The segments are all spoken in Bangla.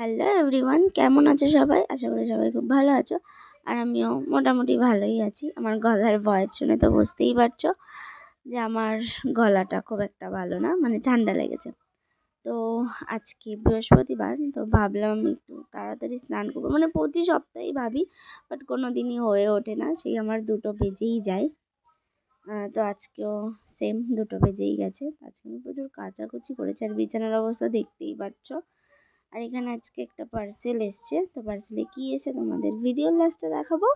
হ্যালো এভরিওয়ান কেমন আছো সবাই? আশা করি সবাই খুব ভালো আছো। আর আমিও মোটামুটি ভালোই আছি। আমার গলার ভয়েস শুনে তো বুঝতেই পারছ যে আমার গলাটা খুব একটা ভালো না মানে ঠান্ডা লেগেছে। তো আজকে বৃহস্পতিবার, তো ভাবলাম একটু তাড়াতাড়ি স্নান করব। মানে প্রতি সপ্তাহেই ভাবি বাট কোনো দিনই হয়ে ওঠে না, সেই আমার দুটো বেজেই যায়। তো আজকেও সেম দুটো বেজেই গেছে। আজকে আমি প্রচুর কাচাকুচি করেছি, আর বিছানার অবস্থা দেখতেই পাচ্ছ আর এখানে আজকে একটা পার্সেল এসছে। তো পার্সেলে কী এসে তোমাদের ভিডিও লাস্টে দেখাবো।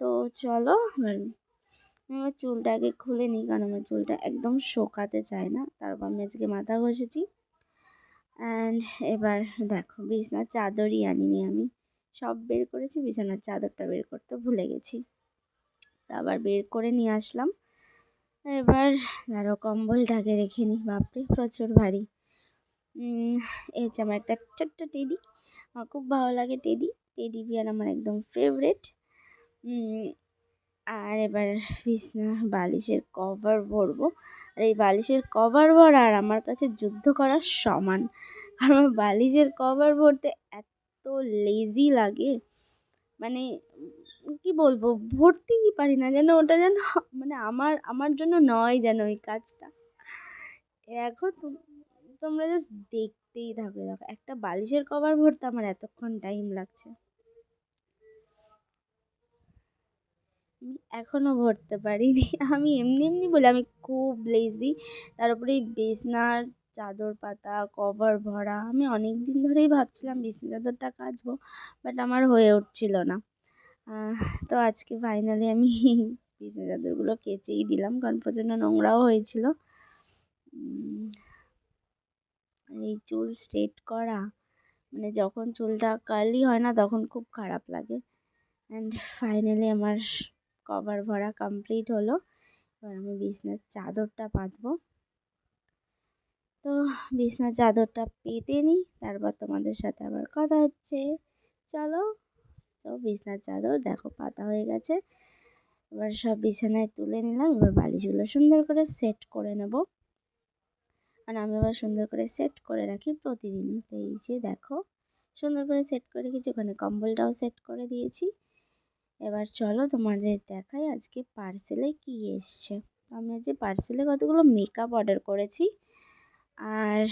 তো চলো এবার আমার চুলটা আগে খুলে নিই, কারণ আমার চুলটা একদম শোকাতে চায় না। তারপর আমি আজকে মাথা ঘষেছি। অ্যান্ড এবার দেখো, বিছনার চাদরই আনিনি আমি। সব বের করেছি, বিছানার চাদরটা বের করতে ভুলে গেছি। তা আবার বের করে নিয়ে আসলাম। এবার আরও কম্বলটাকে রেখে নিই। বাপরে, প্রচুর ভারী। এই হচ্ছে আমার একটা ছোট্ট টেডি আমার খুব ভালো লাগে টেডি টেডি বিয়ার আমার একদম ফেভারেট আর এবার বিছনা, বালিশের কভার ভরবো। আর এই বালিশের কভার ভরা আর আমার কাছে যুদ্ধ করার সমান। আমার বালিশের কভার ভরতে এত লেজি লাগে। মানে কি বলব, ভরতেই পারি না যেন, ওটা যেন মানে আমার আমার জন্য নয় যেন ওই কাজটা। এখন তোমরা জাস্ট দেখতেই থাকো। দেখো, একটা বালিশের কভার ভরতে আমার এতক্ষণ টাইম লাগছে। আমি এখনও ভরতে পারিনি। আমি এমনি এমনি বলি, আমি খুব লেজি তার উপরে বিছনার চাদর পাতা কভার ভরা, আমি অনেক দিন ধরেই ভাবছিলাম বিছনা চাদরটা কাচবো বাট আমার হয়ে উঠছিল না। তো আজকে ফাইনালি আমি বিছনা চাদরগুলো কেচেই দিলাম, কারণ প্রচণ্ড নোংরাও হয়েছিল। এই চুল স্ট্রেট করা মানে যখন চুলটা কার্লি হয় না তখন খুব খারাপ লাগে। অ্যান্ড ফাইনালি আমার কভার ভরা কমপ্লিট হলো। এবার আমি বিছনার চাদরটা পাতবো তো বিছনার চাদরটা পেতে নিই, তারপর তোমাদের সাথে আবার কথা হচ্ছে। চলো, তো বিছনার চাদর দেখো পাতা হয়ে গেছে। এবার সব বিছানায় তুলে নিলাম, এবার বালিশগুলো সুন্দর করে সেট করে নেব। আর আমি আবার সুন্দর করে সেট করে রাখি প্রতিদিনই। তো এই যে দেখো, সুন্দর করে সেট করে রেখেছি, ওখানে কম্বলটাও সেট করে দিয়েছি। এবার চলো তোমাদের দেখাই আজকে পার্সেলে কি এসছে। আমি আজকে পার্সেলে কতগুলো মেকআপ অর্ডার করেছি। আর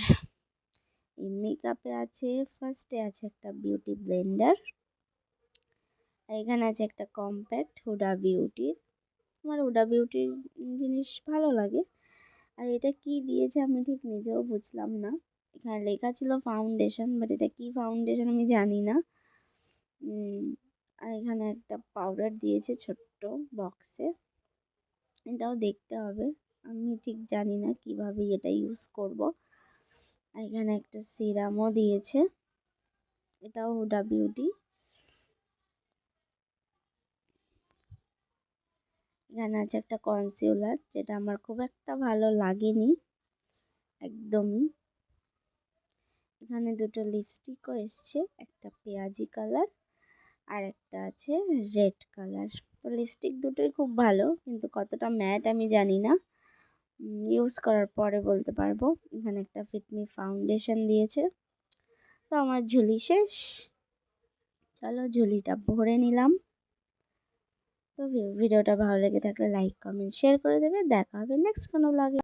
এই মেকআপে আছে ফার্স্টে আছে একটা বিউটি ব্লেন্ডার আর এখানে আছে একটা কম্প্যাক্ট হুডা বিউটির আমার হুডা বিউটির জিনিস ভালো লাগে। আর এটা কি দিয়েছে আমি ঠিক নিজেও বুঝলাম না। এখানে লেখা ছিল ফাউন্ডেশন বাট এটা কি ফাউন্ডেশন আমি জানি না। আর এখানে একটা পাউডার দিয়েছে ছোট্ট বক্সে এটাও দেখতে হবে। আমি ঠিক জানি না কীভাবে এটা ইউজ করব। আর এখানে একটা সিরামও দিয়েছে। এটাও হুডা এখানে আছে একটা কনসিউলার যেটা আমার খুব একটা ভালো লাগেনি। একদমই। এখানে দুটো লিপস্টিকও এসছে, একটা পেঁয়াজি কালার আর একটা আছে রেড কালার তো লিপস্টিক দুটোই খুব ভালো, কিন্তু কতটা ম্যাট আমি জানি না। ইউজ করার পরে বলতে পারব। এখানে একটা ফিটমি ফাউন্ডেশন দিয়েছে। তো আমার ঝুলি শেষ। চলো ঝুলিটা ভরে নিলাম। তো ভিডিওটা ভালো লেগে থাকলে লাইক, কমেন্ট শেয়ার করে দেবে। দেখা হবে নেক্সট কোনো ব্লগে